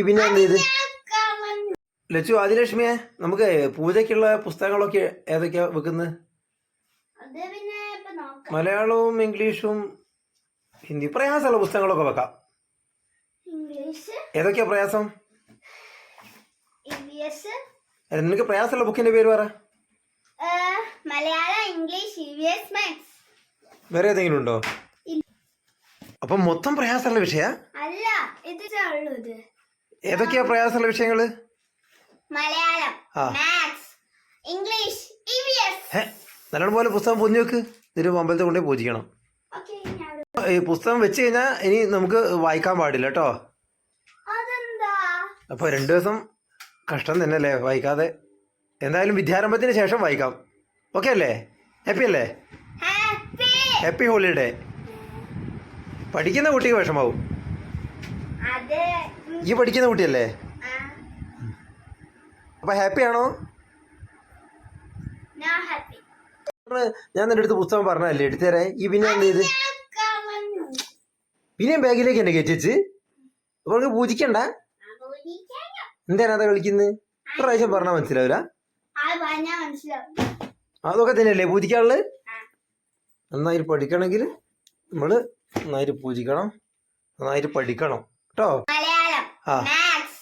പിന്നെ എന്ത് ചെയ്ത്? ലച്ചു ആദിലക്ഷ്മിയെ നമുക്ക് പൂജയ്ക്കുള്ള പുസ്തകങ്ങളൊക്കെ ഏതൊക്കെയാ വെക്കുന്നത്? മലയാളവും ഇംഗ്ലീഷും ഹിന്ദി പ്രയാസമുള്ള പുസ്തകങ്ങളൊക്കെ വെക്കാം. ഏതൊക്കെയാ പ്രയാസം? നിനക്ക് പ്രയാസമുള്ള ബുക്കിന്റെ പേര് പറ. Malayalam English maths. വേറെ ഏതെങ്കിലും ഉണ്ടോ? അപ്പൊ മൊത്തം പ്രയാസമുള്ള വിഷയ? അല്ല ഇത്. ഏതൊക്കെയാ പ്രയാസമുള്ള വിഷയങ്ങൾ? മലയാളം മാത്സ് ഇംഗ്ലീഷ് നല്ലോണം പോലെ പുസ്തകം പൊഞ്ഞു വെക്ക് ഇതിന് അമ്പലത്തിൽ കൊണ്ടേ പൂജിക്കണം ഈ പുസ്തകം വെച്ച് കഴിഞ്ഞാൽ ഇനി നമുക്ക് വായിക്കാൻ പാടില്ല കേട്ടോ. അപ്പോൾ രണ്ട് ദിവസം കഷ്ടം തന്നെ അല്ലേ വായിക്കാതെ? എന്തായാലും വിദ്യാരംഭത്തിന് ശേഷം വായിക്കാം. ഓക്കെ അല്ലേ? ഹാപ്പി അല്ലേ? Happy holiday. പഠിക്കുന്ന കുട്ടിക്ക് വിഷമാവും. അത് ഈ പഠിക്കുന്ന കുട്ടിയല്ലേ? അപ്പൊ ഹാപ്പി. ആണോ ഞാൻ നിന്റെ അടുത്ത് പുസ്തകം പറഞ്ഞല്ലേ എടുത്തുതരാൻ ഈ പിന്നെ എന്ത് ചെയ്ത്. പിന്നെയും ബാഗിലേക്ക് എന്നെ കയറ്റിച്ച് അപ്പൊ നിങ്ങൾക്ക് പൂജിക്കണ്ട? എന്താണ് അതാ കളിക്കുന്നത് ഒരു പ്രാവശ്യം പറഞ്ഞാൽ മനസ്സിലാവില്ല അതൊക്കെ തന്നെയല്ലേ പൂജിക്കാനുള്ളത്? നന്നായിട്ട് പഠിക്കണമെങ്കിൽ നമ്മൾ നന്നായിട്ട് പൂജിക്കണം. നന്നായിട്ട് പഠിക്കണം. കേട്ടോ? മലയാളം ആ മാത്സ്